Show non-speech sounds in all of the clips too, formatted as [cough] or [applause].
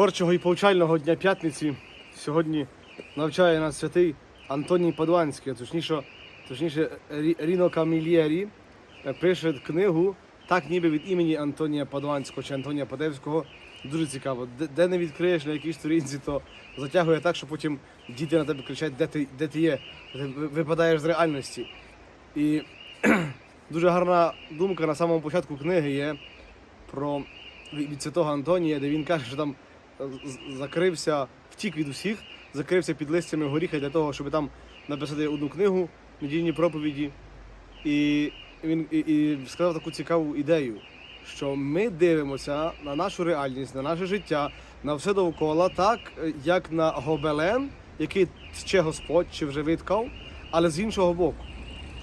творчого і повчального дня п'ятниці сьогодні навчає нас святий Антоній Падуанський, а точніше, точніше Ріно Камільєрі е, пише книгу так ніби від імені Антонія Падуанського чи Антонія Падевського. Дуже цікаво. Де, не відкриєш на якій сторінці, то затягує так, що потім діти на тебе кричать, де ти, де ти є, ти випадаєш з реальності. І [clears throat] дуже гарна думка на самому початку книги є про від святого Антонія, де він каже, що там закрився, втік від усіх, закрився під листями горіха для того, щоб там написати одну книгу, недільні проповіді. І він і, і сказав таку цікаву ідею, що ми дивимося на нашу реальність, на наше життя, на все довкола, так як на гобелен, який тче Господь чи вже виткав, але з іншого боку.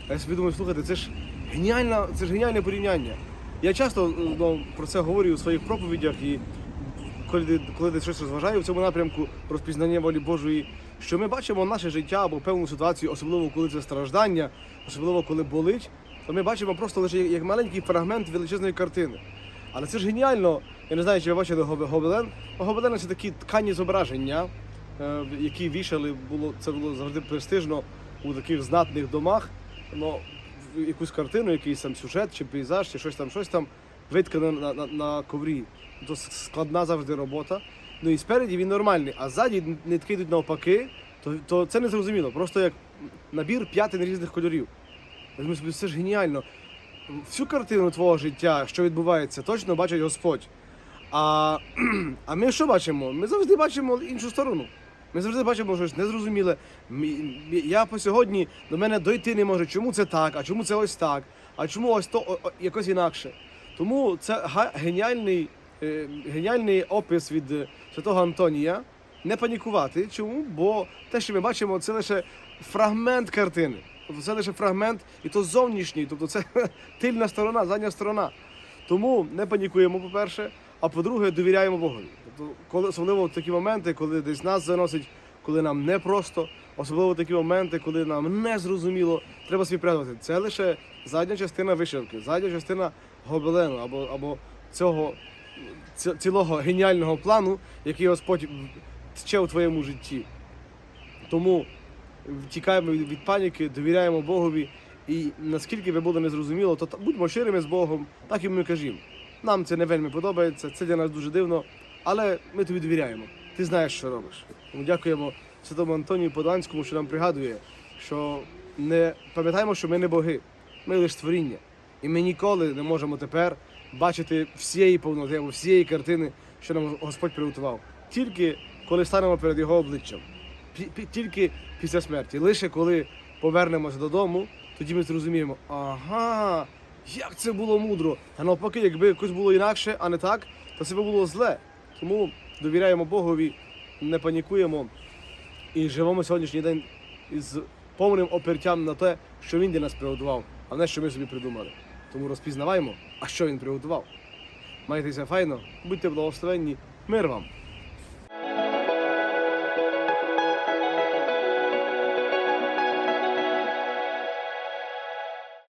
Я собі думаю, слухайте, це ж геніальна, це ж геніальне порівняння. Я часто ну, про це говорю у своїх проповідях і коли, коли десь щось розважаю в цьому напрямку розпізнання волі Божої, що ми бачимо наше життя або певну ситуацію, особливо коли це страждання, особливо коли болить, то ми бачимо просто лише як маленький фрагмент величезної картини. Але це ж геніально. Я не знаю, чи ви бачили гобелен. Гобелен це такі ткані зображення, е, які вішали, було, це було завжди престижно у таких знатних домах. Ну, якусь картину, якийсь там сюжет, чи пейзаж, чи щось там, щось там виткане на, на, на коврі. То складна завжди робота. Ну і спереді він нормальний, а ззаді нитки йдуть навпаки, то, то це не зрозуміло. Просто як набір п'ятин різних кольорів. Я думаю, собі, це ж геніально. Всю картину твого життя, що відбувається, точно бачить Господь. А, [clears throat] а ми що бачимо? Ми завжди бачимо іншу сторону. Ми завжди бачимо щось незрозуміле. Мі- мі- Я по сьогодні до мене дойти не можу, чому це так, а чому це ось так, а чому ось то о- о- якось інакше. Тому це геніальний, е, геніальний опис від е, святого Антонія. Не панікувати. Чому? Бо те, що ми бачимо, це лише фрагмент картини. Тобто це лише фрагмент, і то зовнішній, тобто це [laughs] тильна сторона, задня сторона. Тому не панікуємо, по-перше, а по-друге, довіряємо Богові. Тобто, коли особливо в такі моменти, коли десь нас заносить, коли нам непросто, особливо такі моменти, коли нам не зрозуміло, треба собі пригадувати. Це лише задня частина вишивки, задня частина гобелену або, або цього ці- цілого геніального плану, який Господь тче у твоєму житті. Тому втікаємо від від паніки, довіряємо Богові. І наскільки би було незрозуміло, то будьмо щирими з Богом, так і ми кажімо. Нам це не вельми подобається, це для нас дуже дивно, але ми тобі довіряємо. Ти знаєш, що робиш. Тому дякуємо Святому Антонію Поданському, що нам пригадує, що не пам'ятаємо, що ми не боги, ми лише створіння. І ми ніколи не можемо тепер бачити всієї повноти або всієї картини, що нам Господь приготував. Тільки коли станемо перед його обличчям. Тільки після смерті. Лише коли повернемося додому, тоді ми зрозуміємо, ага, як це було мудро. А навпаки, якби якось було інакше, а не так, то це би було зле. Тому довіряємо Богові, не панікуємо і живемо сьогоднішній день із повним опертям на те, що він для нас приготував, а не що ми собі придумали. Тому розпізнаваємо, а що він приготував. Майтеся файно, будьте благословенні, мир вам!